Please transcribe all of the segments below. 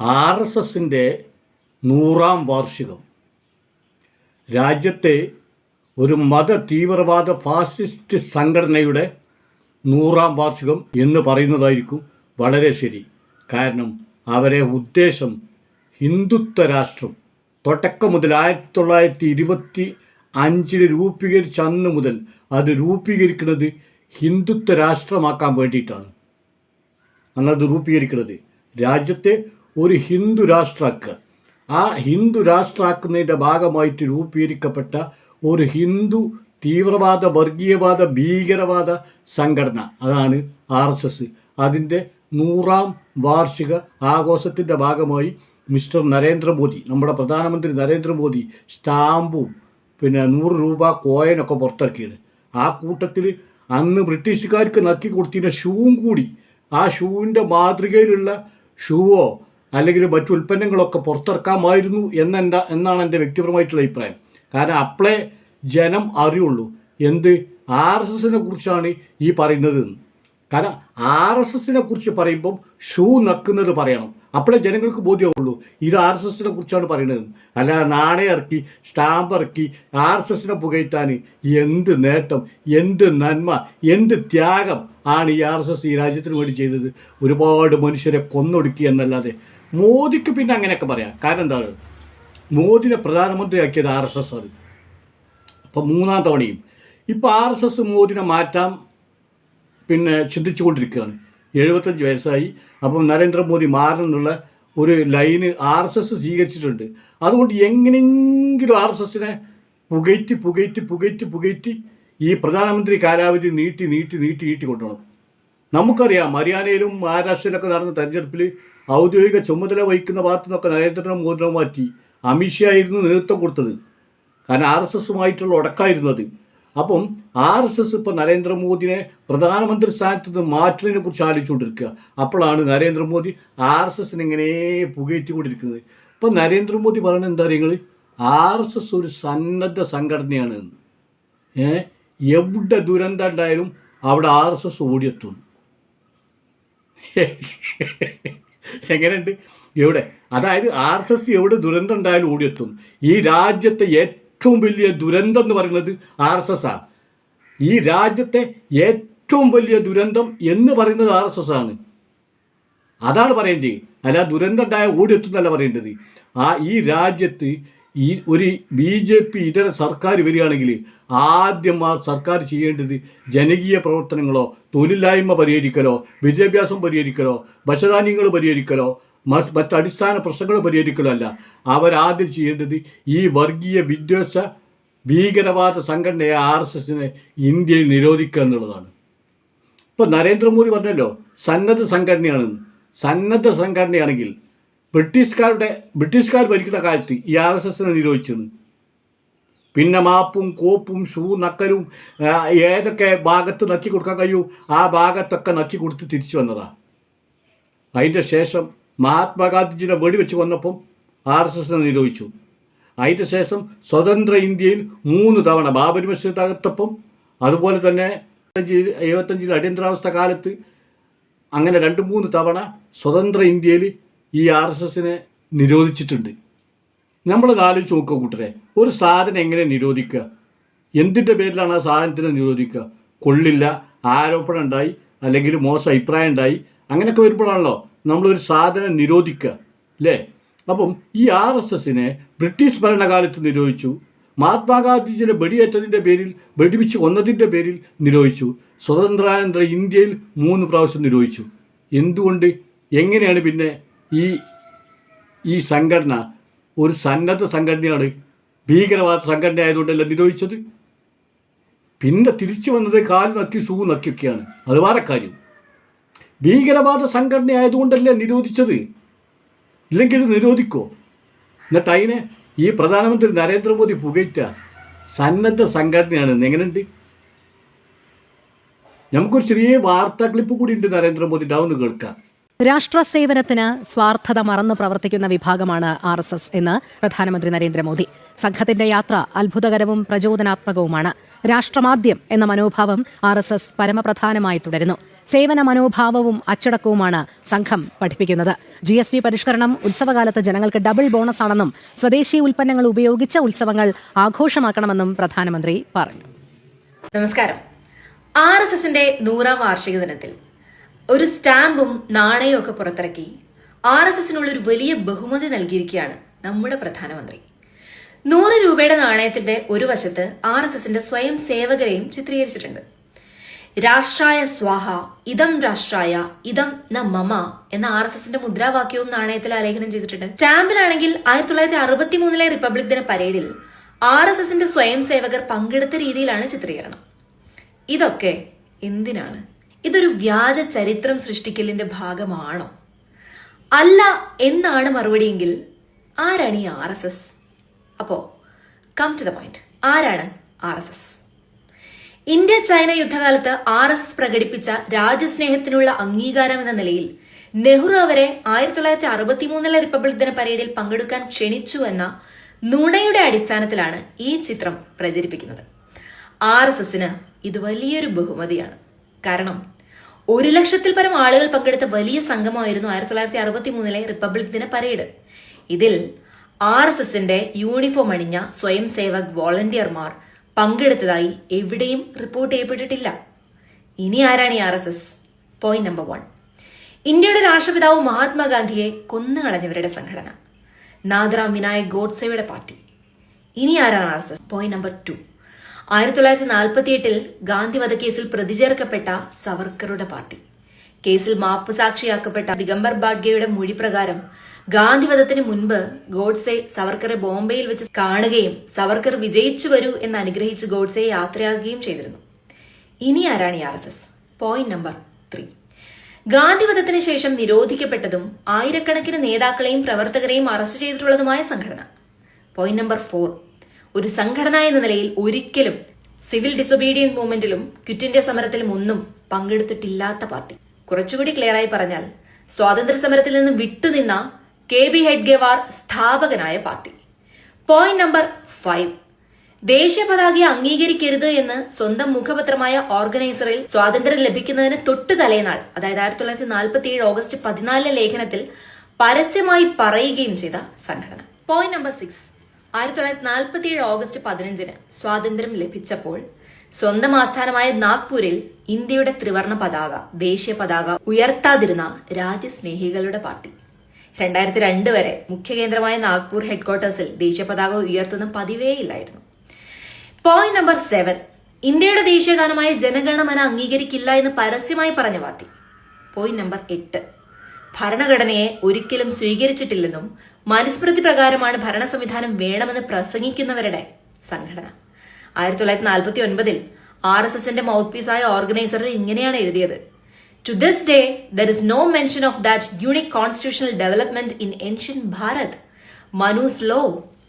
R S എസിന്റെ നൂറാം വാർഷികം. രാജ്യത്തെ ഒരു മത തീവ്രവാദ ഫാസിസ്റ്റ് സംഘടനയുടെ നൂറാം വാർഷികം എന്ന് പറയുന്നതായിരിക്കും വളരെ ശരി. കാരണം അവരെ ഉദ്ദേശം ഹിന്ദുത്വ രാഷ്ട്രം. തുടക്കം മുതൽ ആയിരത്തി തൊള്ളായിരത്തി ഇരുപത്തി അഞ്ചിൽ രൂപീകരിച്ച അന്ന് മുതൽ അത് രൂപീകരിക്കുന്നത് ഹിന്ദുത്വ രാഷ്ട്രമാക്കാൻ വേണ്ടിയിട്ടാണ്. അന്നത് രൂപീകരിക്കുന്നത് രാജ്യത്തെ ഒരു ഹിന്ദു രാഷ്ട്രാക്ക്. ആ ഹിന്ദു രാഷ്ട്രാക്കുന്നതിന്റെ ഭാഗമായിട്ട് രൂപീകരിക്കപ്പെട്ട ഒരു ഹിന്ദു തീവ്രവാദ വർഗീയവാദ ഭീകരവാദ സംഘടന. അതാണ് ആർ എസ് എസ്. അതിന്റെ നൂറാം വാർഷിക ആഘോഷത്തിന്റെ ഭാഗമായി മിസ്റ്റർ നരേന്ദ്രമോദി നമ്മുടെ പ്രധാനമന്ത്രി നരേന്ദ്രമോദി സ്റ്റാമ്പും പിന്നെ നൂറ് രൂപ കോയനൊക്കെ പുറത്തിറക്കിയത്. ആ കൂട്ടത്തിൽ അന്ന് ബ്രിട്ടീഷുകാർക്ക് നക്കി കൊടുത്തിരുന്ന ഷൂവും കൂടി ആ ഷൂവിന്റെ മാതൃകയിലുള്ള ഷൂവോ അല്ലെങ്കിൽ മറ്റു ഉൽപ്പന്നങ്ങളൊക്കെ പുറത്തിറക്കാമായിരുന്നു എന്നെന്റെ എന്നാണ് എന്റെ വ്യക്തിപരമായിട്ടുള്ള അഭിപ്രായം. കാരണം അപ്പളേ ജനം അറിയുള്ളൂ എന്ത് ആർ എസ് എസിനെ കുറിച്ചാണ് ഈ പറയുന്നത്. കാരണം ആർ എസ് എസിനെ കുറിച്ച് പറയുമ്പം ഷൂ നക്കുന്നത് പറയണം. അപ്പോഴേ ജനങ്ങൾക്ക് ബോധ്യമുള്ളൂ ഇത് ആർ എസ് എസിനെ കുറിച്ചാണ് പറയുന്നത്. അല്ലാതെ നാണയം ഇറക്കി സ്റ്റാമ്പ് ഇറക്കി ആർ എസ് എസിനെ പുകയറ്റാൻ എന്ത് നേട്ടം എന്ത് നന്മ എന്ത് ത്യാഗം ആണ് ഈ ആർ എസ് എസ് ഈ രാജ്യത്തിന് വേണ്ടി ചെയ്തത്. ഒരുപാട് മനുഷ്യരെ കൊന്നൊടുക്കി എന്നല്ലാതെ മോദിക്ക് പിന്നെ അങ്ങനെയൊക്കെ പറയാം. കാരണം എന്താണ് മോദിനെ പ്രധാനമന്ത്രിയാക്കിയത് ആർ എസ് എസ് ആണ്. അപ്പം മൂന്നാം തവണയും. ഇപ്പോൾ ആർ എസ് എസ് മോദിനെ മാറ്റാം പിന്നെ ചിന്തിച്ചുകൊണ്ടിരിക്കുകയാണ്. എഴുപത്തഞ്ച് വയസ്സായി. അപ്പം നരേന്ദ്രമോദി മാറണമെന്നുള്ള ഒരു ലൈന് ആർ എസ് എസ് സ്വീകരിച്ചിട്ടുണ്ട്. അതുകൊണ്ട് എങ്ങനെയെങ്കിലും ആർ എസ് എസിനെ പുകയറ്റി പുകയറ്റി പുകയറ്റി പുകയറ്റി ഈ പ്രധാനമന്ത്രി കാലാവധി നീട്ടി നീട്ടി നീട്ടി നീട്ടി കൊണ്ടുപോകണം. നമുക്കറിയാം ഹരിയാനയിലും മഹാരാഷ്ട്രയിലൊക്കെ നടന്ന തെരഞ്ഞെടുപ്പിൽ ഔദ്യോഗിക ചുമതല വഹിക്കുന്ന ഭാഗത്തു നിന്നൊക്കെ നരേന്ദ്രമോദിനെ മാറ്റി അമിത്ഷായിരുന്നു നേതൃത്വം കൊടുത്തത്. കാരണം ആർ എസ് എസുമായിട്ടുള്ള ഉടക്കായിരുന്നു അത് അപ്പം ആർ എസ് എസ് ഇപ്പോൾ നരേന്ദ്രമോദിനെ പ്രധാനമന്ത്രി സ്ഥാനത്ത് നിന്ന് മാറ്റുന്നതിനെ കുറിച്ച് ആലോചിച്ചുകൊണ്ടിരിക്കുക. അപ്പോഴാണ് നരേന്ദ്രമോദി ആർ എസ് എസിനെ ഇങ്ങനെ പുകയറ്റിക്കൊണ്ടിരിക്കുന്നത്. ഇപ്പം നരേന്ദ്രമോദി പറയുന്നത് എന്താ നിങ്ങൾ ആർ എസ് എസ് ഒരു സന്നദ്ധ സംഘടനയാണ് ഏഹ് എവിടെ ദുരന്തം ഉണ്ടായാലും അവിടെ ആർ എസ് എസ് ഓടിയെത്തും. എങ്ങനെയുണ്ട്? എവിടെ? അതായത് ആർ എസ് എസ് എവിടെ ദുരന്തം ഉണ്ടായാലും ഓടിയെത്തും. ഈ രാജ്യത്തെ ഏറ്റവും വലിയ ദുരന്തം എന്ന് പറയുന്നത് ആർ എസ് എസ് ആണ് ഈ രാജ്യത്തെ ഏറ്റവും വലിയ ദുരന്തം എന്ന് പറയുന്നത് ആർ എസ് എസ് ആണ്. അതാണ് പറയേണ്ടത്. അല്ല ദുരന്തം ഓടിയെത്തും ഓടിയെത്തുന്നല്ല പറയേണ്ടത്. ആ ഈ രാജ്യത്ത് ഈ ഒരു ബി ജെ പി ഇതര സർക്കാർ വരികയാണെങ്കിൽ ആദ്യം ആ സർക്കാർ ചെയ്യേണ്ടത് ജനകീയ പ്രവർത്തനങ്ങളോ തൊഴിലില്ലായ്മ പരിഹരിക്കലോ വിദ്യാഭ്യാസം പരിഹരിക്കലോ ഭക്ഷ്യധാന്യങ്ങൾ പരിഹരിക്കലോ മറ്റ് മറ്റ് അടിസ്ഥാന പ്രശ്നങ്ങൾ പരിഹരിക്കലോ അല്ല. അവരാദ്യം ചെയ്യേണ്ടത് ഈ വർഗീയ വിദ്വേഷ ഭീകരവാദ സംഘടനയെ ആർ എസ് എസിനെ ഇന്ത്യയിൽ നിരോധിക്കുക എന്നുള്ളതാണ്. ഇപ്പോൾ നരേന്ദ്രമോദി പറഞ്ഞല്ലോ സന്നദ്ധ സംഘടനയാണെന്ന്. സന്നദ്ധ സംഘടനയാണെങ്കിൽ ബ്രിട്ടീഷുകാരുടെ ബ്രിട്ടീഷുകാർ ഭരിക്കുന്ന കാലത്ത് ഈ ആർ എസ് എസിനെ നിരോധിച്ചത്. പിന്നെ മാപ്പും കോപ്പും ഷൂ നക്കലും ഏതൊക്കെ ഭാഗത്ത് നക്കി കൊടുക്കാൻ കഴിയൂ ആ ഭാഗത്തൊക്കെ നക്കി കൊടുത്ത് തിരിച്ചു വന്നതാണ് അതിന്റെ ശേഷം മഹാത്മാഗാന്ധിജിനെ വെടിവെച്ച് കൊന്നപ്പം ആർ എസ് എസിനെ നിരോധിച്ചു. അതിന്റെ ശേഷം സ്വതന്ത്ര ഇന്ത്യയിൽ മൂന്ന് തവണ ബാബരി മസ്ജിദ് തകർത്തപ്പം അതുപോലെ തന്നെ എഴുപത്തഞ്ചിൽ അടിയന്തരാവസ്ഥ കാലത്ത് അങ്ങനെ രണ്ട് മൂന്ന് തവണ സ്വതന്ത്ര ഇന്ത്യയിൽ ഈ ആർ എസ് എസിനെ നിരോധിച്ചിട്ടുണ്ട്. നമ്മൾ ആലോചിച്ച് നോക്കുക കൂട്ടരെ. ഒരു സാധനം എങ്ങനെ നിരോധിക്കുക? എന്തിന്റെ പേരിലാണ് ആ സാധനത്തിനെ നിരോധിക്കുക? കൊള്ളില്ല ആരോപണം ഉണ്ടായി അല്ലെങ്കിൽ മോശം അഭിപ്രായം ഉണ്ടായി അങ്ങനെയൊക്കെ വരുമ്പോഴാണല്ലോ നമ്മളൊരു സാധനം നിരോധിക്കുക അല്ലേ? അപ്പം ഈ ആർ എസ് എസിനെ ബ്രിട്ടീഷ് ഭരണകാലത്ത് നിരോധിച്ചു. മഹാത്മാഗാന്ധിജിയുടെ വെടിയേറ്റതിന്റെ പേരിൽ വെടിവെച്ച് കൊന്നതിന്റെ പേരിൽ നിരോധിച്ചു. സ്വതന്ത്രാനന്തര ഇന്ത്യയിൽ മൂന്ന് പ്രാവശ്യം നിരോധിച്ചു. എന്തുകൊണ്ട്? എങ്ങനെയാണ് പിന്നെ ഈ ഈ സംഘടന ഒരു സന്നദ്ധ സംഘടനയാണ്. ഭീകരവാദ സംഘടന ആയതുകൊണ്ടല്ല നിരോധിച്ചത്? പിന്നെ തിരിച്ചു വന്നത് കാൽ നക്കി സൂ നക്കിയൊക്കെയാണ്. അത് വേറെ കാര്യം. ഭീകരവാദ സംഘടന ആയതുകൊണ്ടല്ലേ നിരോധിച്ചത്? ഇല്ലെങ്കിൽ ഇത് നിരോധിക്കോ? എന്നിട്ട് അതിനെ ഈ പ്രധാനമന്ത്രി നരേന്ദ്രമോദി പുകയറ്റ സന്നദ്ധ സംഘടനയാണ്. എങ്ങനെയുണ്ട്? നമുക്കൊരു ചെറിയ വാർത്താ ക്ലിപ്പ് കൂടി ഉണ്ട് നരേന്ദ്രമോദി ഡൗൺ കേൾക്കാം. രാഷ്ട്ര സേവനത്തിന് സ്വാർത്ഥത മറന്ന് പ്രവർത്തിക്കുന്ന വിഭാഗമാണ് ആർ എസ് എസ് എന്ന് പ്രധാനമന്ത്രി നരേന്ദ്രമോദി. സംഘത്തിന്റെ യാത്ര അത്ഭുതകരവും പ്രചോദനാത്മകവുമാണ്. രാഷ്ട്രമാദ്യം എന്ന മനോഭാവം ആർ എസ് എസ് പരമപ്രധാനമായി തുടരുന്നു. സേവന മനോഭാവവും അച്ചടക്കവുമാണ് സംഘം പഠിപ്പിക്കുന്നത്. ജി എസ് ടി പരിഷ്കരണം ഉത്സവകാലത്ത് ജനങ്ങൾക്ക് ഡബിൾ ബോണസ് ആണെന്നും സ്വദേശി ഉൽപ്പന്നങ്ങൾ ഉപയോഗിച്ച ഉത്സവങ്ങൾ ആഘോഷമാക്കണമെന്നും പ്രധാനമന്ത്രി പറഞ്ഞു. നമസ്കാരം. ആർ എസ് എസിന്റെ നൂറാം വാർഷിക ദിനത്തിൽ ഒരു സ്റ്റാമ്പും നാണയവും ഒക്കെ പുറത്തിറക്കി ആർ എസ് എസിനുള്ള ഒരു വലിയ ബഹുമതി നൽകിയിരിക്കുകയാണ് നമ്മുടെ പ്രധാനമന്ത്രി. നൂറ് രൂപയുടെ നാണയത്തിന്റെ ഒരു വശത്ത് ആർ എസ് എസിന്റെ സ്വയം സേവകരെയും ചിത്രീകരിച്ചിട്ടുണ്ട്. രാഷ്ട്രായ സ്വാഹ ഇതം രാഷ്ട്രായ ഇതം ന മമ എന്ന ആർ എസ് എസിന്റെ മുദ്രാവാക്യവും നാണയത്തിൽ ആലേഖനം ചെയ്തിട്ടുണ്ട്. സ്റ്റാമ്പിലാണെങ്കിൽ ആയിരത്തി തൊള്ളായിരത്തി അറുപത്തി മൂന്നിലെ റിപ്പബ്ലിക് ദിന പരേഡിൽ ആർ എസ് എസിന്റെ സ്വയം സേവകർ പങ്കെടുത്ത രീതിയിലാണ് ചിത്രീകരണം. ഇതൊക്കെ എന്തിനാണ്? ഇതൊരു വ്യാജ ചരിത്രം സൃഷ്ടിക്കലിന്റെ ഭാഗമാണോ? അല്ല എന്നാണ് മറുപടിയെങ്കിൽ ആരാണ് ഈ ആർ എസ് എസ്? അപ്പോ കം ടു ദ പോയിന്റ് ആരാണ് R S S? India China യുദ്ധകാലത്ത് R S S പ്രകടിപ്പിച്ച രാജ്യസ്നേഹത്തിനുള്ള അംഗീകാരം എന്ന നിലയിൽ നെഹ്റു അവരെ ആയിരത്തി തൊള്ളായിരത്തി അറുപത്തി മൂന്നിലെ റിപ്പബ്ലിക് ദിന പരേഡിൽ പങ്കെടുക്കാൻ ക്ഷണിച്ചു എന്ന നുണയുടെ അടിസ്ഥാനത്തിലാണ് ഈ ചിത്രം പ്രചരിപ്പിക്കുന്നത്. ആർ എസ് എസിന് ഇത് വലിയൊരു ബഹുമതിയാണ്. കാരണം ഒരു ലക്ഷത്തിൽ പരം ആളുകൾ പങ്കെടുത്ത വലിയ സംഗമമായിരുന്നു ആയിരത്തി തൊള്ളായിരത്തി അറുപത്തി മൂന്നിലെ റിപ്പബ്ലിക് ദിന പരേഡ്. ഇതിൽ ആർ എസ് എസിന്റെ യൂണിഫോം അണിഞ്ഞ സ്വയം സേവക് വോളണ്ടിയർമാർ പങ്കെടുത്തതായി എവിടെയും റിപ്പോർട്ട് ചെയ്യപ്പെട്ടിട്ടില്ല. ഇനി ആരാണ് ഈ R S S? Point number one ഇന്ത്യയുടെ രാഷ്ട്രപിതാവ് മഹാത്മാഗാന്ധിയെ കൊന്നുകളഞ്ഞവരുടെ സംഘടന. നാദറാം വിനായക് ഗോഡ്സെയുടെ പാർട്ടി. ഇനി ആരാണ് R S S? Point number two ആയിരത്തി തൊള്ളായിരത്തി നാൽപ്പത്തി എട്ടിൽ ഗാന്ധി വധക്കേസിൽ പ്രതിചേർക്കപ്പെട്ട സവർക്കറുടെ പാർട്ടി. കേസിൽ മാപ്പ് സാക്ഷിയാക്കപ്പെട്ട ദിഗംബർ ബാഡ്ഗയുടെ മൊഴി പ്രകാരം ഗാന്ധിവധത്തിന് മുൻപ് ഗോഡ്സെ സവർക്കറെ ബോംബെയിൽ വെച്ച് കാണുകയും സവർക്കർ വിജയിച്ചു വരൂ എന്ന് അനുഗ്രഹിച്ച് ഗോഡ്സെയെ യാത്രയാകുകയും ചെയ്തിരുന്നു. ഇനി ആരാണ് ഈ R S S? Point number three ഗാന്ധിവധത്തിന് ശേഷം നിരോധിക്കപ്പെട്ടതും ആയിരക്കണക്കിന് നേതാക്കളെയും പ്രവർത്തകരെയും അറസ്റ്റ് ചെയ്തിട്ടുള്ളതുമായ സംഘടന. പോയിന്റ് നമ്പർ ഫോർ ഒരു സംഘടന എന്ന നിലയിൽ ഒരിക്കലും സിവിൽ ഡിസൊബീഡിയൻ മൂവ്മെന്റിലും ക്വിറ്റ് ഇന്ത്യ സമരത്തിലും ഒന്നും പങ്കെടുത്തിട്ടില്ലാത്ത പാർട്ടി. കുറച്ചുകൂടി ക്ലിയറായി പറഞ്ഞാൽ സ്വാതന്ത്ര്യ സമരത്തിൽ നിന്ന് വിട്ടുനിന്ന കെ ബി ഹെഡ്ഗേവാർ സ്ഥാപകനായ പാർട്ടി. പോയിന്റ് നമ്പർ ഫൈവ് ദേശീയ പതാകയെ അംഗീകരിക്കരുത് എന്ന് സ്വന്തം മുഖപത്രമായ ഓർഗനൈസറിൽ സ്വാതന്ത്ര്യം ലഭിക്കുന്നതിന് തൊട്ട് തലേനാൾ അതായത് ആയിരത്തി തൊള്ളായിരത്തി നാൽപ്പത്തി ഏഴ് ഓഗസ്റ്റ് പതിനാലിലെ ലേഖനത്തിൽ പരസ്യമായി പറയുകയും ചെയ്ത സംഘടന. പോയിന്റ് നമ്പർ സിക്സ് ആയിരത്തി തൊള്ളായിരത്തി നാൽപ്പത്തി ഏഴ് ഓഗസ്റ്റ് പതിനഞ്ചിന് സ്വാതന്ത്ര്യം ലഭിച്ചപ്പോൾ സ്വന്തം ആസ്ഥാനമായ നാഗ്പൂരിൽ ഇന്ത്യയുടെ ത്രിവർണ പതാക ദേശീയ പതാക ഉയർത്താതിരുന്ന രാജ്യസ്നേഹികളുടെ പാർട്ടി. രണ്ടായിരത്തി രണ്ട് വരെ മുഖ്യ കേന്ദ്രമായ നാഗ്പൂർ ഹെഡ്ക്വാർട്ടേഴ്സിൽ ദേശീയ പതാക ഉയർത്തുന്ന പതിവേ ഇല്ലായിരുന്നു. പോയിന്റ് നമ്പർ സെവൻ ഇന്ത്യയുടെ ദേശീയഗാനമായ ജനഗണമന അംഗീകരിക്കില്ല എന്ന് പരസ്യമായി പറഞ്ഞ പാർട്ടി. പോയിന്റ് നമ്പർ എട്ട്. ഭരണഘടനയെ ഒരിക്കലും സ്വീകരിച്ചിട്ടില്ലെന്നും മനുസ്മൃതി പ്രകാരമാണ് ഭരണ സംവിധാനം വേണമെന്ന് പ്രസംഗിക്കുന്നവരുടെ സംഘടന. ആയിരത്തി തൊള്ളായിരത്തി നാൽപ്പത്തി ഒൻപതിൽ ആർ എസ് എസിന്റെ മൗത്ത് പീസായ ഓർഗനൈസറിൽ ഇങ്ങനെയാണ് എഴുതിയത്. To this day there is no mention of that unique constitutional development in ancient Bharat Manu's law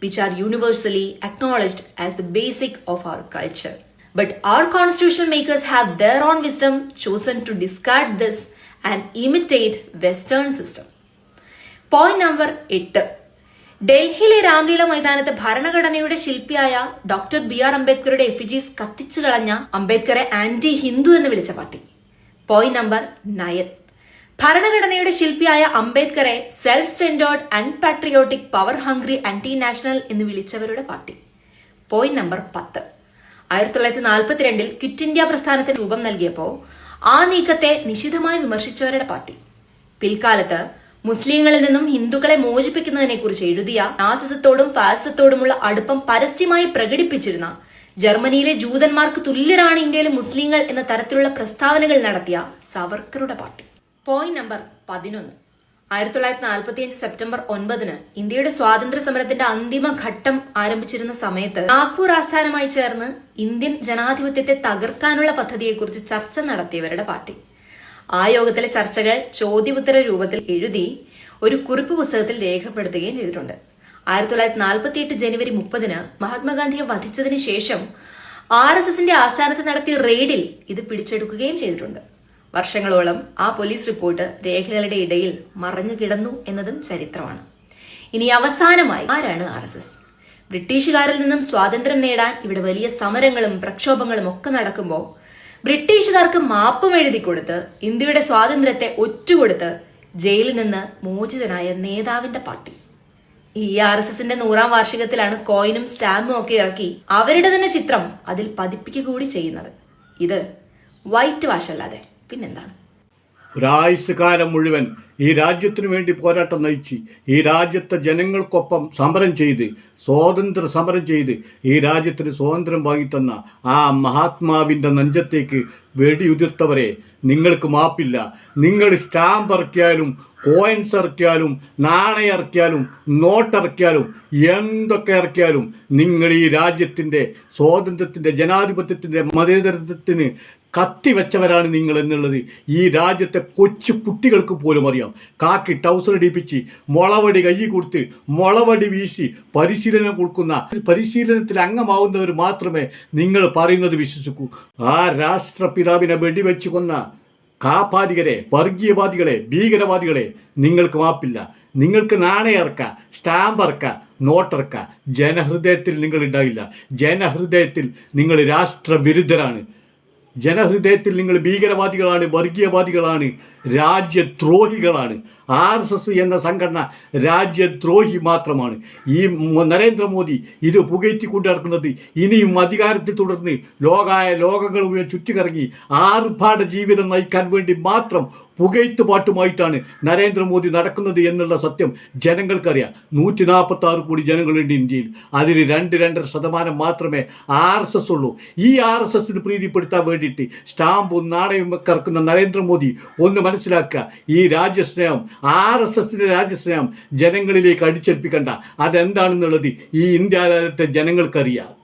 which are universally acknowledged as the basic of our culture but our constitution makers have their own wisdom chosen to discard this and imitate western system point number എട്ട് ഡൽഹിയിലെ രാംലീല മൈതാനത്ത് ഭരണഘടനയുടെ ശില്പിയായ doctor B R അംബേദ്കറുടെ എഫിജീസ് കത്തിച്ചു കളഞ്ഞ അംബേദ്കറെ anti Hindu എന്ന് വിളിച്ച party. Point number nine ഭരണഘടനയുടെ ശില്പിയായ അംബേദ്കറെ self centred unpatriotic power hungry anti national എന്ന് വിളിച്ചവരുടെ പാർട്ടി. പോയിന്റ് നമ്പർ പത്ത്. ആയിരത്തി തൊള്ളായിരത്തി നാൽപ്പത്തിരണ്ടിൽ ക്വിറ്റ് ഇന്ത്യ പ്രസ്ഥാനത്തിന് രൂപം നൽകിയപ്പോൾ ആ നീക്കത്തെ നിശിതമായി വിമർശിച്ചവരുടെ പാർട്ടി. പിൽക്കാലത്ത് മുസ്ലിങ്ങളിൽ നിന്നും ഹിന്ദുക്കളെ മോചിപ്പിക്കുന്നതിനെ കുറിച്ച് എഴുതിയ നാസിസത്തോടും ഫാസിസത്തോടുമുള്ള അടുപ്പം പരസ്യമായി പ്രകടിപ്പിച്ചിരുന്ന ജർമ്മനിയിലെ ജൂതന്മാർക്ക് തുല്യരാണ് ഇന്ത്യയിലെ മുസ്ലിങ്ങൾ എന്ന തരത്തിലുള്ള പ്രസ്താവനകൾ നടത്തിയ സവർക്കറുടെ പാർട്ടി. പോയിന്റ് നമ്പർ പതിനൊന്ന്. ആയിരത്തി തൊള്ളായിരത്തി നാൽപ്പത്തിയഞ്ച് സെപ്റ്റംബർ ഒൻപതിന് ഇന്ത്യയുടെ സ്വാതന്ത്ര്യ സമരത്തിന്റെ അന്തിമ ഘട്ടം ആരംഭിച്ചിരുന്ന സമയത്ത് നാഗ്പൂർ ആസ്ഥാനമായി ചേർന്ന് ഇന്ത്യൻ ജനാധിപത്യത്തെ തകർക്കാനുള്ള പദ്ധതിയെക്കുറിച്ച് ചർച്ച നടത്തിയവരുടെ പാർട്ടി. ആ യോഗത്തിലെ ചർച്ചകൾ ചോദ്യോത്തര രൂപത്തിൽ എഴുതി ഒരു കുറിപ്പ് പുസ്തകത്തിൽ രേഖപ്പെടുത്തുകയും ചെയ്തിട്ടുണ്ട്. ആയിരത്തി തൊള്ളായിരത്തി നാൽപ്പത്തി എട്ട് ജനുവരി മുപ്പതിന് മഹാത്മാഗാന്ധിയെ വധിച്ചതിന് ശേഷം ആർ എസ് എസിന്റെ ആസ്ഥാനത്ത് നടത്തിയ റെയ്ഡിൽ ഇത് പിടിച്ചെടുക്കുകയും ചെയ്തിട്ടുണ്ട്. വർഷങ്ങളോളം ആ പോലീസ് റിപ്പോർട്ട് രേഖകളുടെ ഇടയിൽ മറഞ്ഞു കിടന്നു എന്നതും ചരിത്രമാണ്. ഇനി അവസാനമായി ആരാണ് ആർ എസ് എസ്? ബ്രിട്ടീഷുകാരിൽ നിന്നും സ്വാതന്ത്ര്യം നേടാൻ ഇവിടെ വലിയ സമരങ്ങളും പ്രക്ഷോഭങ്ങളും ഒക്കെ നടക്കുമ്പോൾ ബ്രിട്ടീഷുകാർക്ക് മാപ്പും എഴുതി കൊടുത്ത് ഇന്ത്യയുടെ സ്വാതന്ത്ര്യത്തെ ഒറ്റുകൊടുത്ത് ജയിലിൽ നിന്ന് മോചിതനായ നേതാവിന്റെ പാർട്ടി. ഈ ആർ എസ് എസിന്റെ നൂറാം വാർഷികത്തിലാണ് കോയിനും സ്റ്റാമ്പും ഒക്കെ ഇറക്കി അവരുടെ തന്നെ ചിത്രം അതിൽ പതിപ്പിക്കുക കൂടി ചെയ്യുന്നത്. ഇത് വൈറ്റ് വാഷ് അല്ലാതെ പിന്നെന്താണ്? ഒരായുസ് കാലം മുഴുവൻ ഈ രാജ്യത്തിനു വേണ്ടി പോരാട്ടം നയിച്ച് ഈ രാജ്യത്തെ ജനങ്ങൾക്കൊപ്പം സമരം ചെയ്ത് സ്വാതന്ത്ര്യ സമരം ചെയ്ത് ഈ രാജ്യത്തിന് സ്വാതന്ത്ര്യം വാങ്ങിത്തന്ന ആ മഹാത്മാവിന്റെ നെഞ്ചത്തേക്ക് വെടിയുതിർത്തവരെ നിങ്ങൾക്ക് മാപ്പില്ല. നിങ്ങൾ സ്റ്റാമ്പ് ഇറക്കിയാലും കോയിൻസ് ഇറക്കിയാലും നാണയം ഇറക്കിയാലും നോട്ട് ഇറക്കിയാലും എന്തൊക്കെ ഇറക്കിയാലും നിങ്ങൾ ഈ രാജ്യത്തിന്റെ സ്വാതന്ത്ര്യത്തിന്റെ ജനാധിപത്യത്തിന്റെ മതേതരത്വത്തിന് കത്തിവെച്ചവരാണ് നിങ്ങൾ എന്നുള്ളത്. ഈ രാജ്യത്തെ കൊച്ചു കുട്ടികൾക്ക് പോലും അറിയാം. കാക്കി ടൗസർ ഇടിപ്പിച്ച് മുളവടി കൈ കൊടുത്ത് മുളവടി വീശി പരിശീലനം കൊടുക്കുന്ന പരിശീലനത്തിൽ അംഗമാവുന്നവർ മാത്രമേ നിങ്ങൾ പറയുന്നത് വിശ്വസിക്കൂ. ആ രാഷ്ട്രപിതാവിനെ വെടിവെച്ച് കൊന്ന കാപ്പാദികരെ വർഗീയവാദികളെ ഭീകരവാദികളെ നിങ്ങൾക്ക് മാപ്പില്ല. നിങ്ങൾക്ക് നാണയം ഇറക്കുക സ്റ്റാമ്പ് ഇറക്കുക നോട്ട് ഇറക്കുക ജനഹൃദയത്തിൽ നിങ്ങൾ ഉണ്ടാകില്ല. ജനഹൃദയത്തിൽ നിങ്ങൾ രാഷ്ട്രവിരുദ്ധരാണ്. ജനഹൃദയത്തിൽ നിങ്ങൾ ഭീകരവാദികളാണ് വർഗീയവാദികളാണ് രാജ്യദ്രോഹികളാണ്. ആർ എസ് എസ് എന്ന സംഘടന രാജ്യദ്രോഹി മാത്രമാണ്. ഈ നരേന്ദ്രമോദി ഇത് പുകയറ്റിക്കൊണ്ട് നടക്കുന്നത് ഇനിയും അധികാരത്തിൽ തുടർന്ന് ലോകായ ലോകങ്ങൾ ചുറ്റിക്കറങ്ങി ആർഭാട ജീവിതം നയിക്കാൻ വേണ്ടി മാത്രം പുകയത്ത് പാട്ടുമായിട്ടാണ് നരേന്ദ്രമോദി നടക്കുന്നത് എന്നുള്ള സത്യം ജനങ്ങൾക്കറിയാം. നൂറ്റി നാൽപ്പത്തി ആറ് കോടി ജനങ്ങളുണ്ട് ഇന്ത്യയിൽ. അതിൽ രണ്ട് രണ്ടര ശതമാനം മാത്രമേ ആർ എസ് എസ് ഉള്ളൂ. ഈ ആർ എസ് എസിന് പ്രീതിപ്പെടുത്താൻ വേണ്ടിയിട്ട് സ്റ്റാമ്പും ഒക്കെ ഇറക്കുന്ന നരേന്ദ്രമോദി ഒന്ന് മനസ്സിലാക്കുക. ഈ രാജ്യസ്നേഹം ആർ എസ് എസിന്റെ രാജ്യസ്നേഹം ജനങ്ങളിലേക്ക് അടിച്ചേൽപ്പിക്കണ്ട. അതെന്താണെന്നുള്ളത് ഈ ഇന്ത്യ രാജ്യത്തെ ജനങ്ങൾക്കറിയാം.